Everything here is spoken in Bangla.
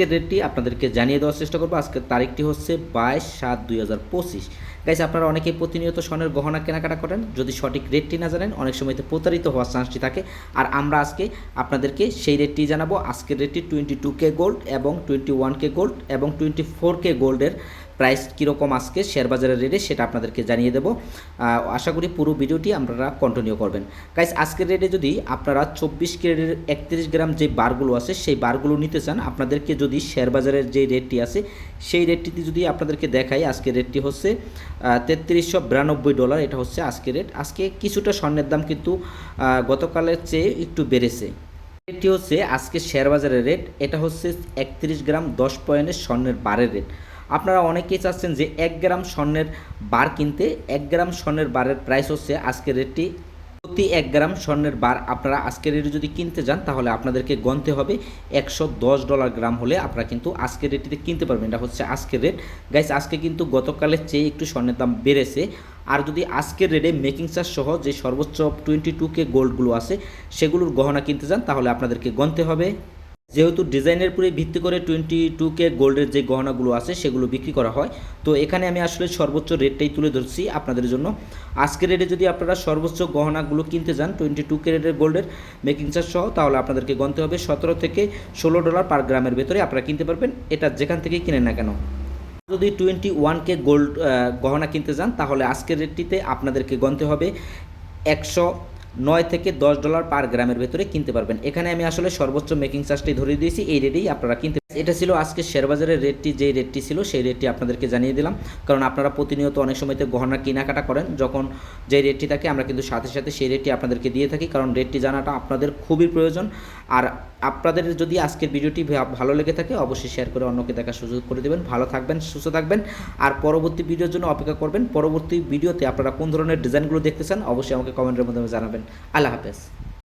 আজকের ডেটটি আপনাদেরকে জানিয়ে দেওয়ার চেষ্টা করব। আজকের তারিখটি হচ্ছে বাইশ সাত দুই হাজার পঁচিশ। গাইস আপনারা অনেকেই প্রতিনিয়ত স্বর্ণের গহনা কেনাকাটা করেন। যদি সঠিক রেটটি না জানেন, অনেক সময়তে প্রতারিত হওয়ার চান্সটি থাকে। আর আমরা আজকে আপনাদেরকে সেই রেটটি জানাব। আজকের রেটটি টোয়েন্টি টু কে গোল্ড এবং টোয়েন্টি ওয়ান কে গোল্ড এবং টোয়েন্টি ফোর কে গোল্ডের প্রাইস কীরকম আজকে শেয়ার বাজারের রেটে সেটা আপনাদেরকে জানিয়ে দেবো। আশা করি পুরো ভিডিওটি আপনারা কন্টিনিউ করবেন। গাইস আজকের রেটে যদি আপনারা চব্বিশ ক্যারেটের একত্রিশ গ্রাম যে বারগুলো আছে, সেই বারগুলো নিতে চান, আপনাদেরকে যদি শেয়ার বাজারের যে রেটটি আছে, সেই রেটটিতে যদি আপনাদেরকে দেখাই, আজকের রেটটি হচ্ছে তেত্রিশশো বিরানব্বই ডলার এটা হচ্ছে আজকের রেট আজকে কিছুটা স্বর্ণের দাম কিন্তু গতকালের চেয়ে একটু বেড়েছে। এটি হচ্ছে আজকে শেয়ার বাজারের রেট এটা হচ্ছে একত্রিশ গ্রাম দশ পয়েন্টের স্বর্ণের বারের রেট আপনারা অনেকেই চাচ্ছেন যে এক গ্রাম স্বর্ণের বার কিনতে, এক গ্রাম স্বর্ণের বারের প্রাইস হচ্ছে আজকের রেটটি প্রতি এক গ্রাম স্বর্ণের বার আপনারা আজকের রেটে যদি কিনতে যান, তাহলে আপনাদেরকে গনতে হবে একশো দশ ডলার গ্রাম হলে আপনারা কিন্তু আজকের রেটটিতে কিনতে পারবেন। এটা হচ্ছে আজকের রেট গাইস আজকে কিন্তু গতকালের চেয়ে একটু স্বর্ণের দাম বেড়েছে। আর যদি আজকের রেটে মেকিং চার্জ সহ যে সর্বোচ্চ টোয়েন্টি টু কে গোল্ডগুলো আছে, সেগুলোর গহনা কিনতে যান, তাহলে আপনাদেরকে গনতে হবে। যেহেতু ডিজাইনের উপরে ভিত্তি করে টোয়েন্টি টু কে গোল্ডের যে গহনাগুলো আছে, সেগুলো বিক্রি করা হয়। তো এখানে আমি আসলে সর্বোচ্চ রেটটাই তুলে ধরছি আপনাদের জন্য। আজকের রেটে যদি আপনারা সর্বোচ্চ গহনাগুলো কিনতে যান টোয়েন্টি টু ক্যারেটের গোল্ডের মেকিং চার্জ সহ, তাহলে আপনাদেরকে গনতে হবে সতেরো থেকে ষোলো ডলার পার গ্রামের ভেতরে আপনারা কিনতে পারবেন। এটা যেখান থেকেই কিনেন না কেন। যদি টোয়েন্টি ওয়ান কে গোল্ড গহনা কিনতে যান তাহলে আজকের রেটটিতে আপনাদেরকে গনতে হবে একশো নয় থেকে দশ ডলার পার গ্রামের ভেতরে কিনতে পারবেন। এখানে আমি আসলে সর্বোচ্চ মেকিং চার্জটি ধরে দিয়েছি। এই রেটেই আপনারা কিনতে এটা ছিল আজকে শেয়ারবাজারের রেটটি, যেই রেটটি ছিল সেই রেটটি আপনাদেরকে জানিয়ে দিলাম। কারণ আপনারা প্রতিনিয়ত অনেক সময়তে গহনা কেনাকাটা করেন, যখন যে রেটটি থাকে আমরা কিন্তু সাথে সাথে সেই রেটটি আপনাদেরকে দিয়ে থাকি, কারণ রেটটি জানাটা আপনাদের খুবই প্রয়োজন। আর আপনাদের যদি আজকের ভিডিওটি ভালো লেগে থাকে, অবশ্যই শেয়ার করে অন্যকে দেখার সুযোগ করে দেবেন। ভালো থাকবেন, সুস্থ থাকবেন। আর পরবর্তী ভিডিওর জন্য অপেক্ষা করবেন। পরবর্তী ভিডিওতে আপনারা কোন ধরনের ডিজাইনগুলো দেখতে চান, অবশ্যই আমাকে কমেন্টের মাধ্যমে জানাবেন। আল্লাহ হাফেজ।